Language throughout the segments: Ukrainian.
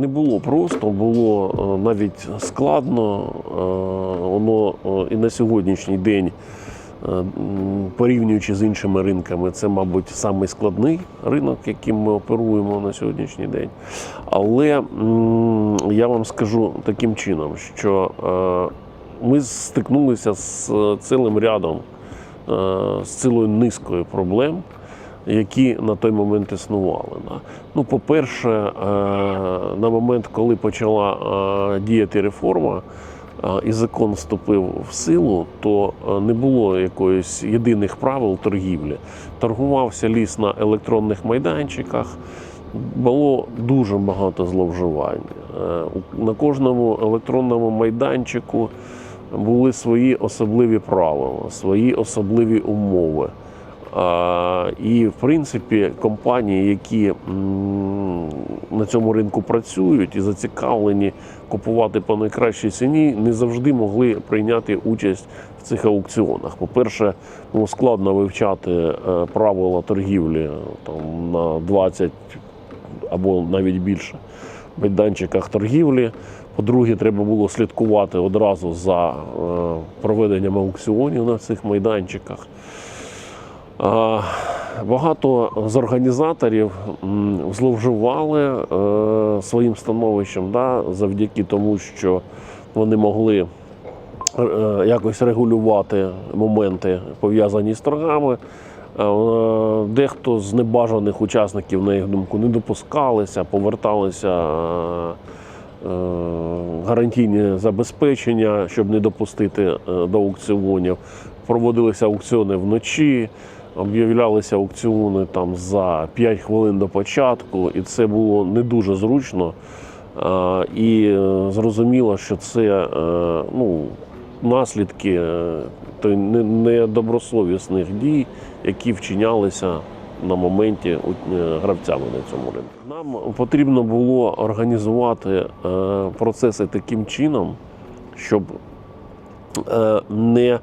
Не було просто, було е, навіть складно. Е, Воно е, і на сьогоднішній день, порівнюючи з іншими ринками, це, мабуть, самий складний ринок, яким ми оперуємо на сьогоднішній день. Але я вам скажу таким чином, що е, ми стикнулися з цілим рядом, е, з цілою низкою проблем які на той момент існували. Ну, по-перше, е, на момент, коли почала е, діяти реформа, е, і закон вступив в силу, то е, не було якоїсь єдиних правил торгівлі. Торгувався ліс на електронних майданчиках. Було дуже багато зловживань. Е, На кожному електронному майданчику були свої особливі правила, свої особливі умови. І, в принципі, компанії, які на цьому ринку працюють і зацікавлені купувати по найкращій ціні, не завжди могли прийняти участь в цих аукціонах. По-перше, ну, складно вивчати е, правила торгівлі там, на 20 або навіть більше майданчиках торгівлі. По-друге, треба було слідкувати одразу за е, проведенням аукціонів на цих майданчиках. А, Багато з організаторів зловживали е, своїм становищем да, завдяки тому, що вони могли е, якось регулювати моменти, пов'язані з торгами. Е, Дехто з небажаних учасників, на їх думку, не допускалися, поверталися е, е, гарантійні забезпечення, щоб не допустити е, до аукціонів. Проводилися аукціони вночі, об'являлися аукціони там за 5 хвилин до початку, і це було не дуже зручно. І е, зрозуміло, що це е, ну, наслідки е, недобросовісних дій, які вчинялися на моменті гравцями на цьому ринку. Нам потрібно було організувати процеси таким чином, щоб не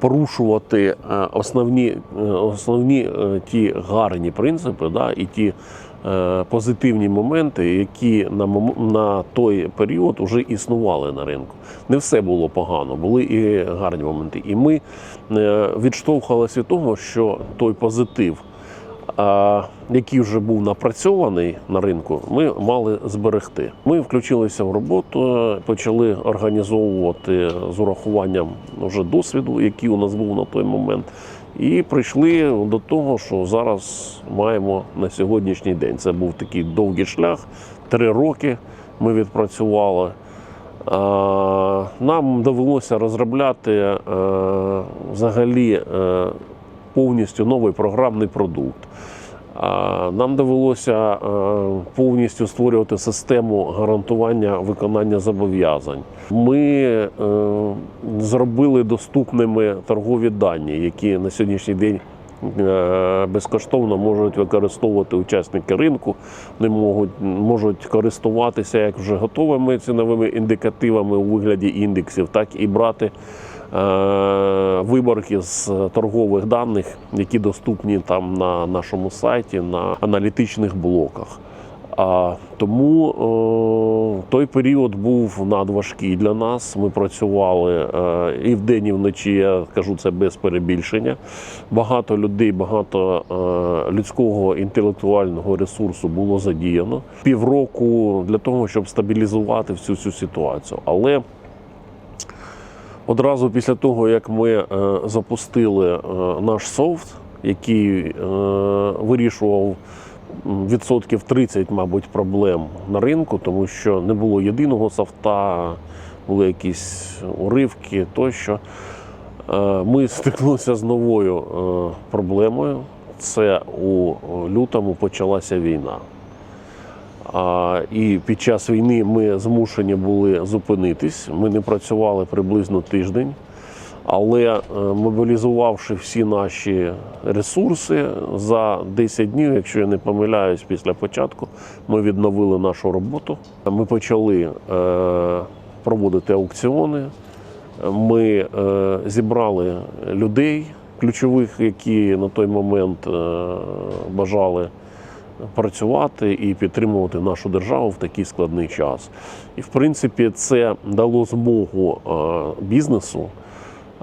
порушувати е, основні, е, основні е, ті гарні принципи да, і ті позитивні моменти, які на, на той період вже існували на ринку. Не все було погано, були і гарні моменти. І ми відштовхувалися від того, що той позитив, який вже був напрацьований на ринку, ми мали зберегти. Ми включилися в роботу, почали організовувати з урахуванням вже досвіду, який у нас був на той момент, і прийшли до того, що зараз маємо на сьогоднішній день. Це був такий довгий шлях, три роки ми відпрацювали. Нам довелося розробляти е, взагалі е, повністю новий програмний продукт. Нам довелося е, повністю створювати систему гарантування виконання зобов'язань. Ми е, зробили доступними торгові дані, які на сьогоднішній день е, безкоштовно можуть використовувати учасники ринку. Вони можуть, можуть користуватися як вже готовими ціновими індикативами у вигляді індексів, так і брати виборки з торгових даних, які доступні там на нашому сайті на аналітичних блоках. А тому е, той період був надважкий для нас. Ми працювали е, і вдень, і вночі. Я кажу це без перебільшення. Багато людей, багато е, людського інтелектуального ресурсу було задіяно. Півроку для того, щоб стабілізувати всю цю ситуацію. Але Одразу після того, як ми е, запустили е, наш софт, який е, вирішував відсотків 30, мабуть, проблем на ринку, тому що не було єдиного софта, були якісь уривки тощо. Ми стикнулися з новою проблемою. Це у лютому почалася війна. І під час війни ми змушені були зупинитись. Ми не працювали приблизно тиждень. Але е, мобілізувавши всі наші ресурси за 10 днів, якщо я не помиляюсь, після початку ми відновили нашу роботу. Ми почали е, проводити аукціони. Ми е, зібрали людей ключових, які на той момент бажали працювати і підтримувати нашу державу в такий складний час. І в принципі, це дало змогу е, бізнесу,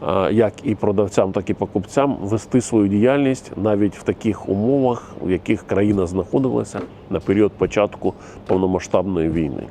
е, як і продавцям, так і покупцям, вести свою діяльність навіть в таких умовах, в яких країна знаходилася на період початку повномасштабної війни.